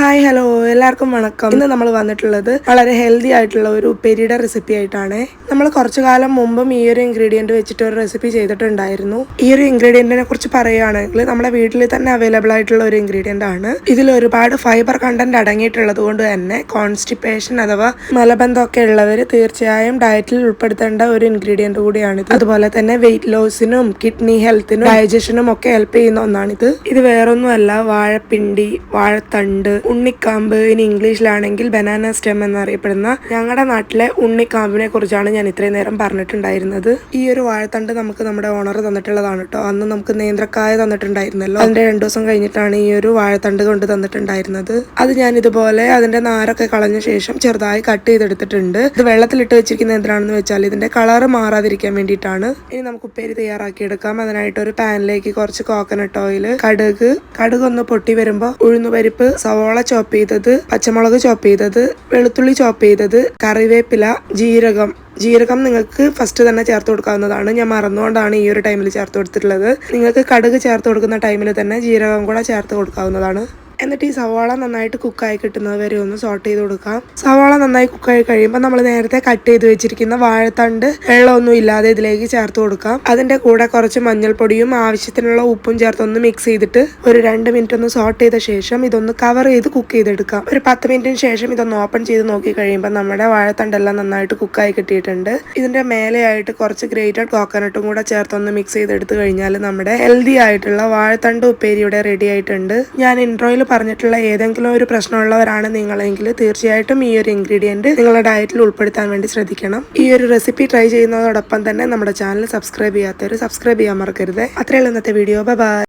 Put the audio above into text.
Hi hello എല്ലാവർക്കും വണക്കം. ഇന്ന് നമ്മൾ വന്നിട്ടുള്ളത് വളരെ ഹെൽത്തി ആയിട്ടുള്ള ഒരു ഉപ്പേരിയുടെ റെസിപ്പി ആയിട്ടാണ്. നമ്മൾ കുറച്ചു കാലം മുമ്പും ഈ ഒരു ഇൻഗ്രീഡിയന്റ് വെച്ചിട്ട് ഒരു റെസിപ്പി ചെയ്തിട്ടുണ്ടായിരുന്നു. ഈ ഒരു ഇൻഗ്രീഡിയന്റിനെ കുറിച്ച് പറയുകയാണെങ്കിൽ നമ്മുടെ വീട്ടിൽ തന്നെ അവൈലബിൾ ആയിട്ടുള്ള ഒരു ഇൻഗ്രീഡിയന്റ് ആണ്. ഇതിൽ ഒരുപാട് ഫൈബർ കണ്ടന്റ് അടങ്ങിയിട്ടുള്ളത് കൊണ്ട് തന്നെ കോൺസ്റ്റിപ്പേഷൻ അഥവാ മലബന്ധമൊക്കെ ഉള്ളവർ തീർച്ചയായും ഡയറ്റിൽ ഉൾപ്പെടുത്തേണ്ട ഒരു ഇൻഗ്രീഡിയന്റ് കൂടിയാണിത്. അതുപോലെ തന്നെ വെയിറ്റ് ലോസിനും കിഡ്നി ഹെൽത്തിനും ഡൈജഷനും ഒക്കെ ഹെൽപ്പ് ചെയ്യുന്ന ഒന്നാണിത്. ഇത് വേറൊന്നുമല്ല വാഴപ്പിണ്ടി വാഴത്തണ്ട് ഉണ്ണിക്കാമ്പ് ഇനി ഇംഗ്ലീഷിലാണെങ്കിൽ ബനാന സ്റ്റെം എന്നറിയപ്പെടുന്ന ഞങ്ങളുടെ നാട്ടിലെ ഉണ്ണിക്കാമ്പിനെ കുറിച്ചാണ് ഞാൻ ഇത്രയും നേരം പറഞ്ഞിട്ടുണ്ടായിരുന്നത്. ഈ ഒരു വാഴത്തണ്ട് നമുക്ക് നമ്മുടെ ഓണർ തന്നിട്ടുള്ളതാണ് കേട്ടോ അന്ന് നമുക്ക് നേന്ത്രക്കായ തന്നിട്ടുണ്ടായിരുന്നല്ലോ. അതിന്റെ രണ്ടു ദിവസം കഴിഞ്ഞിട്ടാണ് ഈ ഒരു വാഴത്തണ്ട് കൊണ്ട് തന്നിട്ടുണ്ടായിരുന്നത്. അത് ഞാൻ ഇതുപോലെ അതിന്റെ നാരൊക്കെ കളഞ്ഞ ശേഷം ചെറുതായി കട്ട് ചെയ്തെടുത്തിട്ടുണ്ട്. ഇത് വെള്ളത്തിലിട്ട് വെച്ചിരിക്കുന്ന എന്തിനാണെന്ന് വെച്ചാൽ ഇതിന്റെ കളർ മാറാതിരിക്കാൻ വേണ്ടിയിട്ടാണ്. ഇനി നമുക്ക് ഉപ്പേരി തയ്യാറാക്കിയെടുക്കാം. അതിനായിട്ട് ഒരു പാനിലേക്ക് കുറച്ച് കോക്കനട്ട് ഓയിൽ കടുക്. കടുക് ഒന്ന് പൊട്ടി വരുമ്പോൾ ഉഴുന്നുപരിപ്പ് സവോള ചോപ്പ് ചെയ്തത് പച്ചമുളക് ചോപ്പ് ചെയ്തത് വെളുത്തുള്ളി ചോപ്പ് ചെയ്തത് കറിവേപ്പില ജീരകം. ജീരകം നിങ്ങൾക്ക് ഫസ്റ്റ് തന്നെ ചേർത്ത് കൊടുക്കാവുന്നതാണ്. ഞാൻ മറന്നുകൊണ്ടാണ് ഈ ഒരു ടൈമിൽ ചേർത്ത് കൊടുത്തിട്ടുള്ളത്. നിങ്ങൾക്ക് കടുക് ചേർത്ത് കൊടുക്കുന്ന ടൈമിൽ തന്നെ ജീരകം കൂടെ ചേർത്ത് കൊടുക്കാവുന്നതാണ്. എന്നിട്ട് ഈ സവാള നന്നായിട്ട് കുക്കായി കിട്ടുന്നത് വരെ ഒന്ന് സോട്ട് ചെയ്ത് കൊടുക്കാം. സവാള നന്നായി കുക്കായി കഴിയുമ്പോൾ നമ്മൾ നേരത്തെ കട്ട് ചെയ്ത് വെച്ചിരിക്കുന്ന വാഴത്തണ്ട് വെള്ളമൊന്നും ഇല്ലാതെ ഇതിലേക്ക് ചേർത്ത് കൊടുക്കാം. അതിന്റെ കൂടെ കുറച്ച് മഞ്ഞൾപ്പൊടിയും ആവശ്യത്തിനുള്ള ഉപ്പും ചേർത്ത് ഒന്ന് മിക്സ് ചെയ്തിട്ട് ഒരു രണ്ട് മിനിറ്റ് ഒന്ന് സോട്ട് ചെയ്ത ശേഷം ഇതൊന്ന് കവർ ചെയ്ത് കുക്ക് ചെയ്തെടുക്കാം. ഒരു പത്ത് മിനിറ്റിന് ശേഷം ഇതൊന്ന് ഓപ്പൺ ചെയ്ത് നോക്കി കഴിയുമ്പോൾ നമ്മുടെ വാഴത്തണ്ടെല്ലാം നന്നായിട്ട് കുക്കായി കിട്ടിയിട്ടുണ്ട്. ഇതിന്റെ മേലെയായിട്ട് കുറച്ച് ഗ്രേറ്റഡ് കോക്കനട്ടും കൂടെ ചേർത്തൊന്ന് മിക്സ് ചെയ്തെടുത്ത് കഴിഞ്ഞാൽ നമ്മുടെ ഹെൽത്തി ആയിട്ടുള്ള വാഴത്തണ്ട് ഉപ്പേരി ഇവിടെ റെഡി ആയിട്ടുണ്ട്. ഞാൻ ഇൻട്രോയിൽ പറഞ്ഞിട്ടുള്ള ഏതെങ്കിലും ഒരു പ്രശ്നമുള്ളവരാണ് നിങ്ങളെങ്കിൽ തീർച്ചയായിട്ടും ഈ ഒരു ഇൻഗ്രീഡിയന്റ് നിങ്ങളുടെ ഡയറ്റിൽ ഉൾപ്പെടുത്താൻ വേണ്ടി ശ്രദ്ധിക്കണം. ഈ ഒരു റെസിപ്പി ട്രൈ ചെയ്യുന്നതോടൊപ്പം തന്നെ നമ്മുടെ ചാനൽ സബ്സ്ക്രൈബ് ചെയ്യാത്തവർ സബ്സ്ക്രൈബ് ചെയ്യാൻ മറക്കരുത്. അത്രയുള്ള ഇന്നത്തെ വീഡിയോ ബൈ